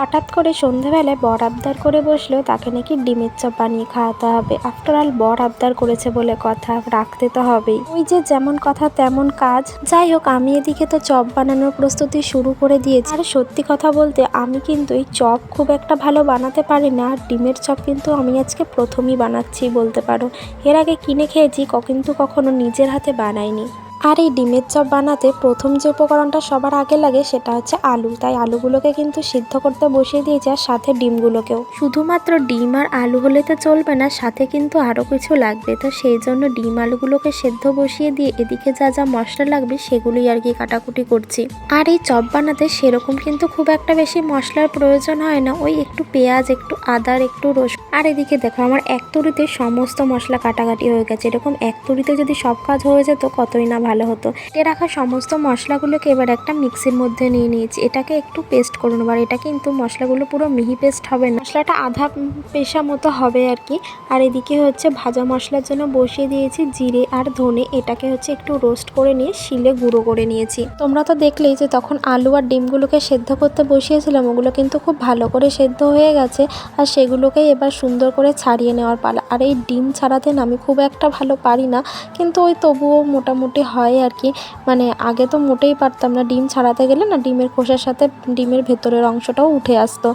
হঠাৎ করে সন্ধেবেলায় বর আবদার করে বসল, তাকে নাকি ডিমের চপ বানিয়ে খাওয়াতে হবে। আফটার অল বর আবদার করেছে বলে কথা, রাখতে তো হবেই। ওই যে যেমন কথা, তেমন কাজ। যাই হোক, আমি এদিকে তো চপ বানানোর প্রস্তুতি শুরু করে দিয়েছি। আর সত্যি কথা বলতে, আমি কিন্তু এই চপ খুব একটা ভালো বানাতে পারি না। আর ডিমের চপ কিন্তু আমি আজকে প্রথমই বানাচ্ছি, বলতে পারো। এর আগে কিনে খেয়েছি কিন্তু কখনো নিজের হাতে বানাইনি। আর এই ডিমের চপ বানাতে প্রথম যে উপকরণটা সবার আগে লাগে সেটা হচ্ছে আলু। তাই আলুগুলোকে কিন্তু সিদ্ধ করতে বসিয়ে দিয়েছি আর সাথে ডিমগুলোকেও। শুধুমাত্র ডিম আর আলু হলে তো চলবে না, সাথে কিন্তু আরও কিছু লাগবে। তো সেই জন্য ডিম আলুগুলোকে সেদ্ধ বসিয়ে দিয়ে এদিকে যা যা মশলা লাগবে সেগুলোই আর কি কাটাকুটি করছি। আর এই চপ বানাতে সেরকম কিন্তু খুব একটা বেশি মশলার প্রয়োজন হয় না। ওই একটু পেঁয়াজ, একটু আদার একটু রসুন। আর এদিকে দেখো আমার এক তুরিতে সমস্ত মশলা কাটাকাটি হয়ে গেছে। এরকম এক তুরিতে যদি সব কাজ হয়ে যেত কতই না ভালো হতো। কেটে রাখা সমস্ত মশলাগুলোকে এবার একটা মিক্সির মধ্যে নিয়ে নিয়েছি। এটাকে একটু পেস্ট করে নেব। আর এটা কিন্তু মশলাগুলো পুরো মিহি পেস্ট হবে না। মশলাটা আধা পেশা মতো হবে আর কি। আর এদিকে হচ্ছে ভাজা মশলার জন্য বসিয়ে দিয়েছি জিরে আর ধনে। এটাকে হচ্ছে একটু রোস্ট করে নিয়ে শিলে গুঁড়ো করে নিয়েছি। তোমরা তো দেখলেই যে তখন আলু আর ডিমগুলোকে সেদ্ধ করতে বসিয়েছিলাম, ওগুলো কিন্তু খুব ভালো করে সেদ্ধ হয়ে গেছে। আর সেগুলোকেই এবার সুন্দর করে ছাড়িয়ে নেওয়ার পালা আর এই ডিম ছাড়াতে না আমি খুব একটা ভালো পারি না। কিন্তু ওই তবুও মোটামুটি হয় আর কি। মানে আগে তো মোটেই পারতাম না ডিম ছাড়াতে গেলে না ডিমের খোসার সাথে ডিমের ভেতরের অংশটাও উঠে আসতো।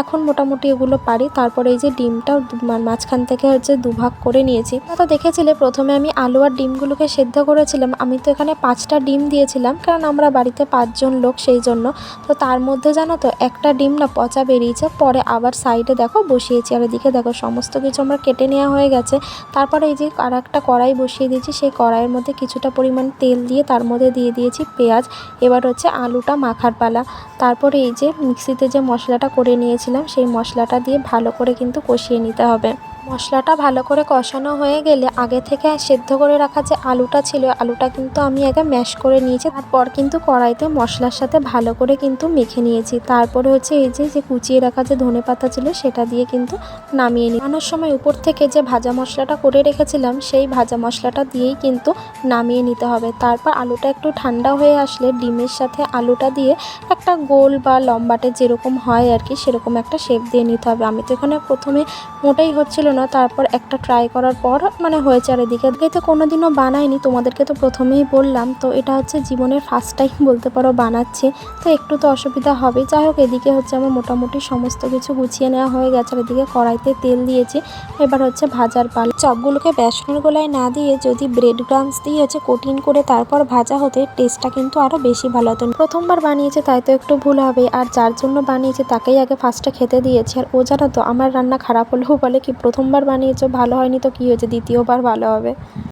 এখন মোটামুটি এগুলো পারি। তারপরে এই যে ডিমটাও মাঝখান থেকে হচ্ছে দুভাগ করে নিয়েছি। তা দেখেছিলে প্রথমে আমি আলু আর ডিমগুলোকে সেদ্ধ করেছিলাম। আমি তো এখানে পাঁচটা ডিম দিয়েছিলাম। কারণ আমরা বাড়িতে পাঁচজন লোক সেই জন্য। তো তার মধ্যে জানো তো, একটা ডিম না পচা বেরিয়েছে। পরে আবার সাইডে দেখো বসিয়েছি। আর এদিকে দেখো, সমস্ত কিছু আমরা কেটে নেওয়া হয়ে গেছে। তারপরে এই যে আর একটা কড়াই বসিয়ে দিয়েছি, সেই কড়াইয়ের মধ্যে কিছুটা পরিমাণ তেল দিয়ে তার মধ্যে দিয়ে দিয়েছি পেঁয়াজ, এবার হচ্ছে আলুটা মাখার পালা। তারপরে এই যে মিক্সিতে যে মশলাটা করে নিয়েছিলাম, সেই মশলাটা দিয়ে ভালো করে কিন্তু কষিয়ে নিতে হবে। মশলাটা ভালো করে কষানো হয়ে গেলে আগে থেকে সেদ্ধ করে রাখা যে আলুটা ছিল, আলুটা কিন্তু আমি আগে ম্যাশ করে নিয়েছি। তারপর কিন্তু কড়াইতে মশলার সাথে ভালো করে কিন্তু মেখে নিয়েছি। তারপরে হচ্ছে এই যে যে কুচিয়ে রাখা যে ধনে পাতা ছিল সেটা দিয়ে কিন্তু নামিয়ে নিই নামানোর সময় উপর থেকে যে ভাজা মশলাটা করে রেখেছিলাম, সেই ভাজা মশলাটা দিয়েই কিন্তু নামিয়ে নিতে হবে। তারপর আলুটা একটু ঠান্ডা হয়ে আসলে ডিমের সাথে আলুটা দিয়ে একটা গোল বা লম্বাটে যেরকম হয় আর কি, সেরকম একটা শেপ দিয়ে নিতে হবে। আমি তো এখানে প্রথমে মোটেই হচ্ছিল না, তারপর একটা ট্রাই করার পর মানে হয়েছে আর এদিকে। তো কোনোদিনও বানাইনি, তোমাদেরকে তো প্রথমেই বললাম। তো এটা হচ্ছে জীবনের ফার্স্ট টাইম বলতে পারো বানাচ্ছে। তো একটু তো অসুবিধা হবে। যাই হোক, এদিকে হচ্ছে আমার মোটামুটি সমস্ত কিছু গুছিয়ে নেওয়া হয়ে গেছে আর এদিকে কড়াইতে তেল দিয়েছি। এবার হচ্ছে ভাজার পাল। চপগুলোকে বেসনের গোলায় না দিয়ে যদি ব্রেড ক্রামস দিয়ে হচ্ছে কোটিং করে তারপর ভাজা হতে টেস্টটা কিন্তু আরও বেশি ভালো হতো। প্রথমবার বানিয়েছে, তাই তো একটু ভুল হবে। আর যার জন্য বানিয়েছে, তাকেই আগে ফার্স্টে খেতে দিয়েছে। আর ও জানো তো, আমার রান্না খারাপ হলেও বলে কি প্রথমবার বানিয়েছো ভালো হয়নি তো কী হয়েছে? দ্বিতীয়বার ভালো হবে।